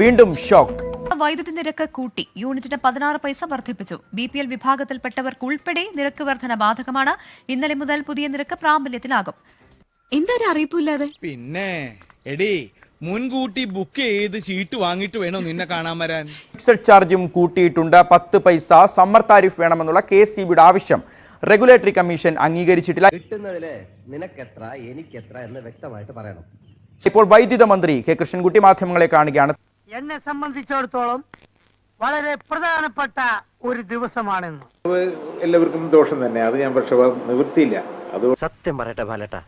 വീണ്ടും ഷോക്ക്. വൈദ്യുതി നിരക്ക് കൂട്ടി. യൂണിറ്റിന് പതിനാറ് പൈസ വർദ്ധിപ്പിച്ചു. ബി പി എൽ വിഭാഗത്തിൽപ്പെട്ടവർക്ക് ഉൾപ്പെടെ നിരക്ക് വർധന ബാധകമാണ്. ഇന്നലെ മുതൽ പുതിയ നിരക്ക് പ്രാബല്യത്തിലാകും. എന്താ അറിയിപ്പില്ലാതെ പിന്നെ എടി മുൻകൂട്ടി ബുക്ക് ചെയ്ത് ഷീറ്റ് വാങ്ങിട്ട് വേണോ നിന്നെ കാണാൻ വരാൻ? ഫിക്സഡ് ചാർജും കൂട്ടിയിട്ടുണ്ട്. പത്ത് പൈസ സമ്മർ താരിഫ് വേണമെന്നുള്ള കെ സി ബിയുടെ ആവശ്യം. Regulatory commission അംഗീകരിച്ചിട്ടില്ല. കിട്ടുന്നതിൽ നിനക്കെത്ര എനിക്കെത്ര എന്ന് വ്യക്തമായിട്ട് പറയണം. ഇപ്പോൾ വൈദ്യുത മന്ത്രി കെ. കൃഷ്ണൻകുട്ടി മാധ്യമങ്ങളെ കാണുകയാണ്. എന്നെ സംബന്ധിച്ചിടത്തോളം വളരെ പ്രധാനപ്പെട്ട ഒരു ദിവസമാണെന്ന്. എല്ലാവർക്കും ദോഷം തന്നെ. അത് ഞാൻ പക്ഷെ നിവൃത്തിയില്ല. അത് സത്യം പറയട്ടെ ബാലട്ട.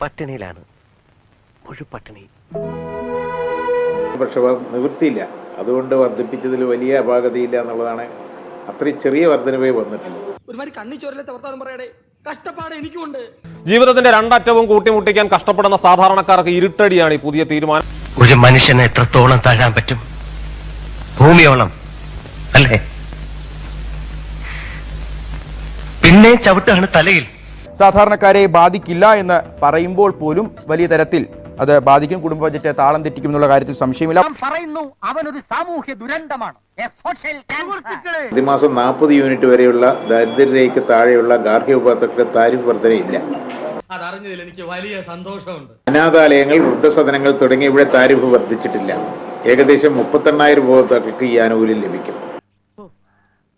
പട്ടിണിയിലാണ്. മുഴു പട്ടിണി പക്ഷെ നിവൃത്തിയില്ല. അതുകൊണ്ട് വർദ്ധിപ്പിച്ചതിൽ വലിയ അപാകതയില്ല എന്നുള്ളതാണ് അത്രയും ചെറിയ വർധനവേ വന്നിട്ടുള്ളൂ ഒരുമാതിരി കണ്ണി ചോരലത്തെ വർത്താനം പറയടേ. കഷ്ടപ്പാട് എനിക്കുണ്ട് ജീവിതത്തിന്റെ രണ്ടറ്റവും കൂട്ടിമുട്ടിക്കാൻ കഷ്ടപ്പെടുന്ന സാധാരണക്കാർക്ക് ഇരുട്ടടിയാണ് ഈ പുതിയ തീരുമാനം. ഒരു മനുഷ്യനെ എത്രത്തോളം താഴാൻ പറ്റും? ഭൂമിയോളം അല്ലേ? പിന്നെ ചവിട്ടാണ് തലയിൽ. സാധാരണക്കാരെ ബാധിക്കില്ല എന്ന് പറയുമ്പോൾ പോലും വലിയ തരത്തിൽ അത് ബാധിക്കും കുടുംബ ബജറ്റ് താളം തെറ്റിക്കും എന്നുള്ള കാര്യത്തിൽ സംശയമില്ല. പറയുന്നു അവനൊരു സാമൂഹ്യ ദുരന്തമാണ്. പ്രതിമാസം നാൽപ്പത് യൂണിറ്റ് വരെയുള്ള ദരിദ്രരേഖയ്ക്ക് താഴെയുള്ള ഗാർഹിക ഉപഭോക്താക്കൾക്ക് താരിഫ് വർധനയില്ല അതറിഞ്ഞതിൽ എനിക്ക് വലിയ സന്തോഷമുണ്ട്. അനാഥാലയങ്ങൾ വൃദ്ധസദനങ്ങൾ തുടങ്ങിയ ഇവിടെ താരിഫ് വർദ്ധിച്ചിട്ടില്ല ഏകദേശം മുപ്പത്തെണ്ണായിരം ഉപഭോക്താക്കൾക്ക് ഈ ആനുകൂല്യം ലഭിക്കും.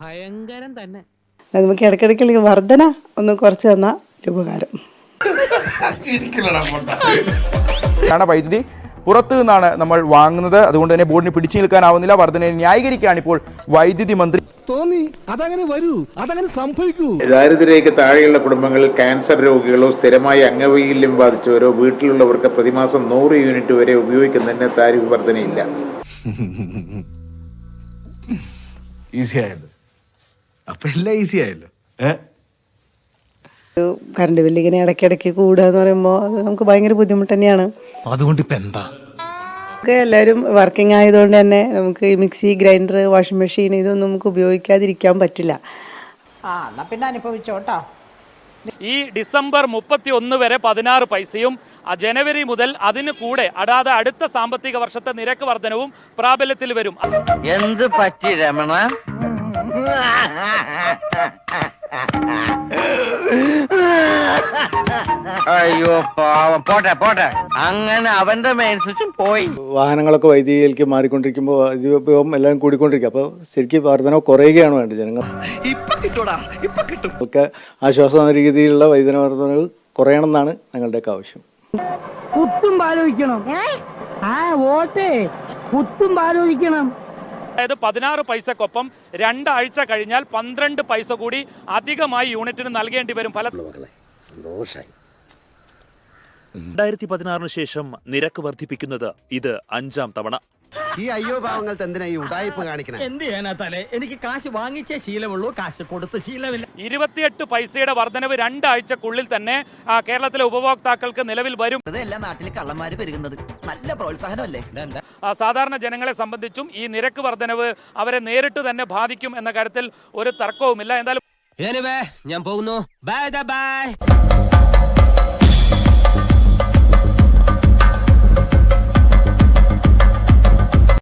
ഭയങ്കരം തന്നെ. നമുക്ക് ഇടയ്ക്കിടയ്ക്ക് വർധന ഒന്ന് കുറച്ച് തന്ന ഒരു ഉപകാരം. കാരണം വൈദ്യുതി പുറത്തു നിന്നാണ് നമ്മൾ വാങ്ങുന്നത്. അതുകൊണ്ട് തന്നെ ബോർഡിന് പിടിച്ചു നിൽക്കാനാവുന്നില്ല. വർധനയെ ന്യായീകരിക്കുകയാണ് ഇപ്പോൾ വൈദ്യുതി മന്ത്രി. തോന്നി. അതങ്ങനെ വരൂ. അതങ്ങനെ സംഭവിക്കൂ. ദാരിദ്ര്യരേഖ താഴെയുള്ള കുടുംബങ്ങളിൽ ക്യാൻസർ രോഗികളോ സ്ഥിരമായി അംഗവൈകല്യം ബാധിച്ചവരോ വീട്ടിലുള്ളവർക്ക് പ്രതിമാസം നൂറ് യൂണിറ്റ് വരെ ഉപയോഗിക്കുന്നതിന് താരിഫ് വർധനയില്ല. ഈസി ആയല്ലോ. അപ്പൊ എല്ലാം ഈസി ആയല്ലോ. കറണ്ട് ബില്ല് ഇങ്ങനെ ഇടയ്ക്കിടയ്ക്ക് കൂടുക എന്ന് പറയുമ്പോൾ അത് നമുക്ക് ഭയങ്കര ബുദ്ധിമുട്ട് തന്നെയാണ്. അതുകൊണ്ട് ഇപ്പൊ എന്താ? നമുക്ക് എല്ലാവരും വർക്കിംഗ് ആയതുകൊണ്ട് തന്നെ നമുക്ക് ഈ മിക്സി ഗ്രൈൻഡർ വാഷിംഗ് മെഷീൻ ഇതൊന്നും നമുക്ക് ഉപയോഗിക്കാതിരിക്കാൻ പറ്റില്ല. ഈ ഡിസംബർ മുപ്പത്തി ഒന്ന് വരെ പതിനാറ് പൈസയും ആ ജനുവരി മുതൽ അതിന് കൂടെ അതാത് അടുത്ത സാമ്പത്തിക വർഷത്തെ നിരക്ക് വർധനവും പ്രാബല്യത്തിൽ വരും. എന്ത് പറ്റി രമണ? അയ്യോ പാവം. പോട്ടെ പോട്ടെ. അങ്ങനെ അവന്റെ മെയിൻ സ്വിച്ചും പോയി. വാഹനങ്ങളൊക്കെ വൈദ്യുതിയിലേക്ക് മാറിക്കൊണ്ടിരിക്കുമ്പോൾ വൈദ്യുതി ഉപയോഗം എല്ലാം കൂടിക്കൊണ്ടിരിക്കും. അപ്പോൾ ശരിക്കും വർധന കുറയുകയാണ് വേണ്ടത് ജനങ്ങൾ. ഒക്കെ ആശ്വാസം എന്ന രീതിയിലുള്ള വൈദ്യുതി വർധനകൾ കുറയണം എന്നാണ് ഞങ്ങളുടെയൊക്കെ ആവശ്യം. കുത്തും ആലോചിക്കണം ആ വോട്ടേ. കുത്തും ആലോചിക്കണം അതായത് പതിനാറ് പൈസക്കൊപ്പം രണ്ടാഴ്ച കഴിഞ്ഞാൽ പന്ത്രണ്ട് പൈസ കൂടി അധികമായി യൂണിറ്റിന് നൽകേണ്ടി വരും. ഫല രണ്ടായിരത്തി പതിനാറിന് ശേഷം നിരക്ക് വർദ്ധിപ്പിക്കുന്നത് ഇത് അഞ്ചാം തവണ. ഈ അയ്യോ പാവങ്ങൾക്ക് എന്തിനാ ഈ ഉടായ്പ കാണിക്കണേ? എന്ത് ചെയ്യാനാ തലേ? എനിക്ക് കാശ് വാങ്ങിച്ചേ ശീലമുള്ളൂ കാശ് കൊടുത്ത് ശീലമില്ല. ഇരുപത്തിയെട്ട് പൈസയുടെ വർധനവ് രണ്ടാഴ്ചക്കുള്ളിൽ തന്നെ കേരളത്തിലെ ഉപഭോക്താക്കൾക്ക് നിലവിൽ വരും. എല്ലാ നാട്ടിലെ കള്ളന്മാര് പെരുകുന്നത്. നല്ല പ്രോത്സാഹനമല്ലേ? സാധാരണ ജനങ്ങളെ സംബന്ധിച്ചും ഈ നിരക്ക് വർധനവ് അവരെ നേരിട്ട് തന്നെ ബാധിക്കും എന്ന കാര്യത്തിൽ ഒരു തർക്കവുമില്ല. എന്തായാലും ഞാൻ പോകുന്നു. Bye bye